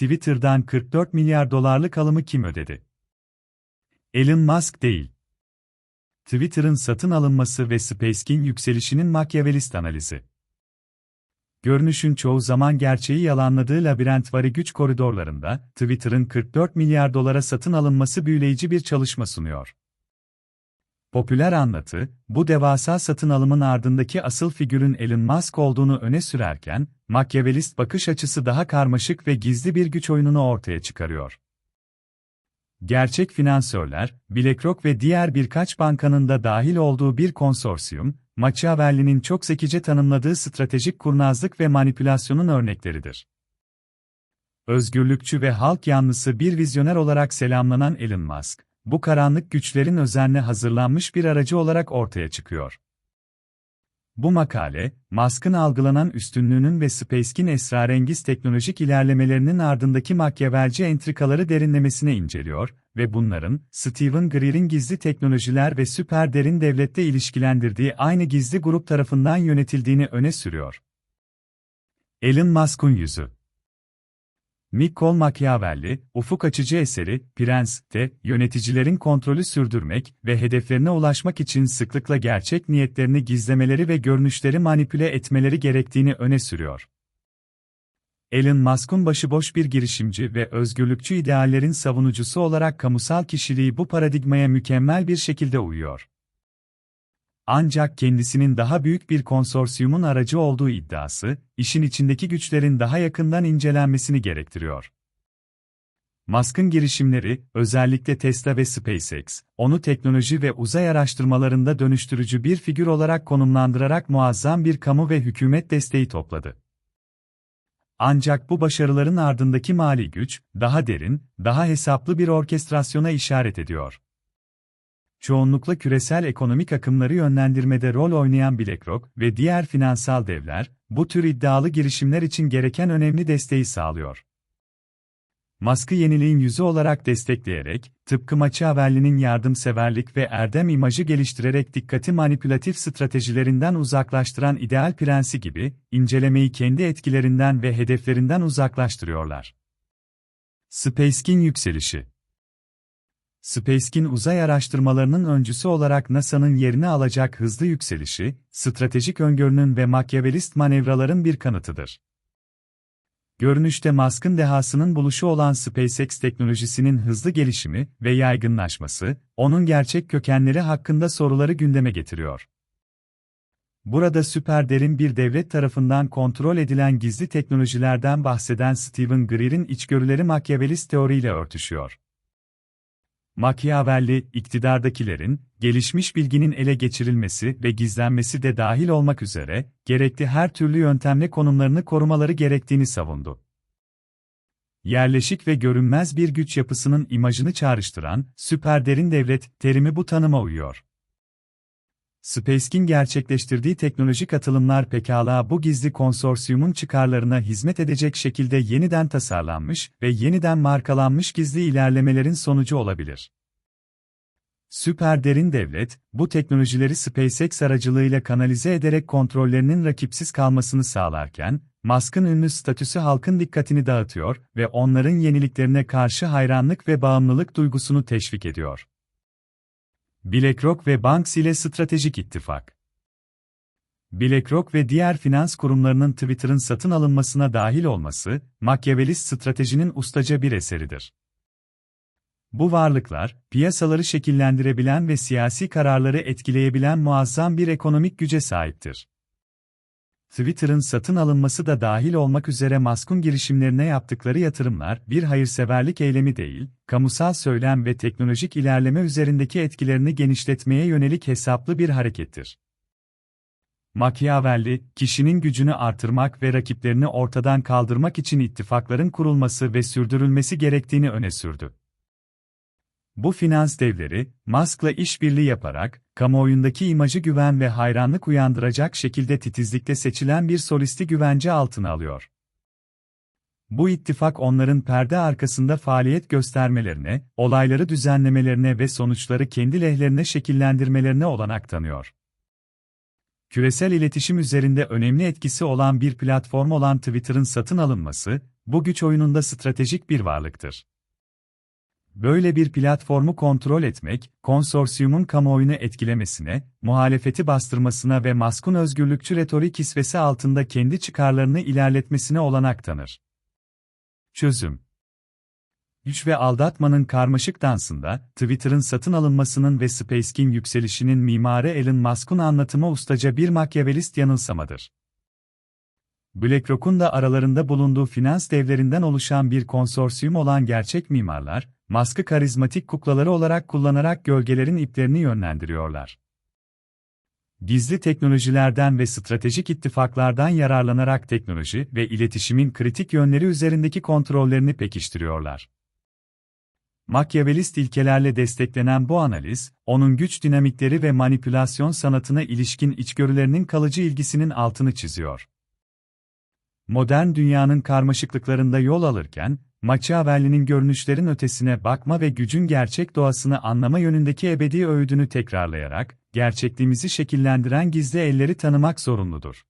Twitter'dan 44 milyar dolarlık alımı kim ödedi? Elon Musk değil. Twitter'ın satın alınması ve SpaceX'in yükselişinin makyavelist analizi. Görünüşün çoğu zaman gerçeği yalanladığı labirentvari güç koridorlarında, Twitter'ın 44 milyar dolara satın alınması büyüleyici bir çalışma sunuyor. Popüler anlatı, bu devasa satın alımın ardındaki asıl figürün Elon Musk olduğunu öne sürerken, makyavelist bakış açısı daha karmaşık ve gizli bir güç oyununu ortaya çıkarıyor. Gerçek finansörler, BlackRock ve diğer birkaç bankanın da dahil olduğu bir konsorsiyum, Machiavelli'nin çok zekice tanımladığı stratejik kurnazlık ve manipülasyonun örnekleridir. Özgürlükçü ve halk yanlısı bir vizyoner olarak selamlanan Elon Musk, bu karanlık güçlerin özenle hazırlanmış bir aracı olarak ortaya çıkıyor. Bu makale, Musk'ın algılanan üstünlüğünün ve SpaceX'in esrarengiz teknolojik ilerlemelerinin ardındaki makyavelci entrikaları derinlemesine inceliyor ve bunların, Stephen Greer'in gizli teknolojiler ve süper derin devlette ilişkilendirdiği aynı gizli grup tarafından yönetildiğini öne sürüyor. Elon Musk'un yüzü Niccol Machiavelli, ufuk açıcı eseri, Prens'te, yöneticilerin kontrolü sürdürmek ve hedeflerine ulaşmak için sıklıkla gerçek niyetlerini gizlemeleri ve görünüşleri manipüle etmeleri gerektiğini öne sürüyor. Elon Musk'un başıboş bir girişimci ve özgürlükçü ideallerin savunucusu olarak kamusal kişiliği bu paradigmaya mükemmel bir şekilde uyuyor. Ancak kendisinin daha büyük bir konsorsiyumun aracı olduğu iddiası, işin içindeki güçlerin daha yakından incelenmesini gerektiriyor. Musk'ın girişimleri, özellikle Tesla ve SpaceX, onu teknoloji ve uzay araştırmalarında dönüştürücü bir figür olarak konumlandırarak muazzam bir kamu ve hükümet desteği topladı. Ancak bu başarıların ardındaki mali güç, daha derin, daha hesaplı bir orkestrasyona işaret ediyor çoğunlukla küresel ekonomik akımları yönlendirmede rol oynayan BlackRock ve diğer finansal devler, bu tür iddialı girişimler için gereken önemli desteği sağlıyor. Musk'ı yeniliğin yüzü olarak destekleyerek, tıpkı Machiavelli'nin yardımseverlik ve erdem imajı geliştirerek dikkati manipülatif stratejilerinden uzaklaştıran ideal prensi gibi, incelemeyi kendi etkilerinden ve hedeflerinden uzaklaştırıyorlar. SpaceX'in yükselişi SpaceX'in uzay araştırmalarının öncüsü olarak NASA'nın yerini alacak hızlı yükselişi, stratejik öngörünün ve makyavelist manevraların bir kanıtıdır. Görünüşte Musk'ın dehasının buluşu olan SpaceX teknolojisinin hızlı gelişimi ve yaygınlaşması, onun gerçek kökenleri hakkında soruları gündeme getiriyor. Burada süper derin bir devlet tarafından kontrol edilen gizli teknolojilerden bahseden Stephen Greer'in içgörüleri makyavelist teoriyle örtüşüyor. Machiavelli, iktidardakilerin, gelişmiş bilginin ele geçirilmesi ve gizlenmesi de dahil olmak üzere, gerekli her türlü yöntemle konumlarını korumaları gerektiğini savundu. Yerleşik ve görünmez bir güç yapısının imajını çağrıştıran, süper derin devlet terimi bu tanıma uyuyor. SpaceX'in gerçekleştirdiği teknolojik atılımlar pekala bu gizli konsorsiyumun çıkarlarına hizmet edecek şekilde yeniden tasarlanmış ve yeniden markalanmış gizli ilerlemelerin sonucu olabilir. Süper derin devlet, bu teknolojileri SpaceX aracılığıyla kanalize ederek kontrollerinin rakipsiz kalmasını sağlarken, Musk'ın ünlü statüsü halkın dikkatini dağıtıyor ve onların yeniliklerine karşı hayranlık ve bağımlılık duygusunu teşvik ediyor. BlackRock ve Banks ile stratejik ittifak. BlackRock ve diğer finans kurumlarının Twitter'ın satın alınmasına dahil olması, Machiavellist stratejinin ustaca bir eseridir. Bu varlıklar, piyasaları şekillendirebilen ve siyasi kararları etkileyebilen muazzam bir ekonomik güce sahiptir. Twitter'ın satın alınması da dahil olmak üzere Musk'un girişimlerine yaptıkları yatırımlar bir hayırseverlik eylemi değil, kamusal söylem ve teknolojik ilerleme üzerindeki etkilerini genişletmeye yönelik hesaplı bir harekettir. Machiavelli, kişinin gücünü artırmak ve rakiplerini ortadan kaldırmak için ittifakların kurulması ve sürdürülmesi gerektiğini öne sürdü. Bu finans devleri, Musk'la işbirliği yaparak, kamuoyundaki imajı güven ve hayranlık uyandıracak şekilde titizlikle seçilen bir solisti güvence altına alıyor. Bu ittifak onların perde arkasında faaliyet göstermelerine, olayları düzenlemelerine ve sonuçları kendi lehlerine şekillendirmelerine olanak tanıyor. Küresel iletişim üzerinde önemli etkisi olan bir platform olan Twitter'ın satın alınması, bu güç oyununda stratejik bir varlıktır. Böyle bir platformu kontrol etmek, konsorsiyumun kamuoyunu etkilemesine, muhalefeti bastırmasına ve maskun özgürlükçü retorik kisvesi altında kendi çıkarlarını ilerletmesine olanak tanır. Çözüm Güç ve aldatmanın karmaşık dansında, Twitter'ın satın alınmasının ve SpaceX'in yükselişinin mimarı Elon Musk'un anlatımı ustaca bir makyavelist yanılsamadır. BlackRock'un da aralarında bulunduğu finans devlerinden oluşan bir konsorsiyum olan gerçek mimarlar, Musk'ı karizmatik kuklaları olarak kullanarak gölgelerin iplerini yönlendiriyorlar. Gizli teknolojilerden ve stratejik ittifaklardan yararlanarak teknoloji ve iletişimin kritik yönleri üzerindeki kontrollerini pekiştiriyorlar. Makyavelist ilkelerle desteklenen bu analiz, onun güç dinamikleri ve manipülasyon sanatına ilişkin içgörülerinin kalıcı ilgisinin altını çiziyor. Modern dünyanın karmaşıklıklarında yol alırken, Machiavelli'nin görünüşlerin ötesine bakma ve gücün gerçek doğasını anlama yönündeki ebedi öğüdünü tekrarlayarak, gerçekliğimizi şekillendiren gizli elleri tanımak zorunludur.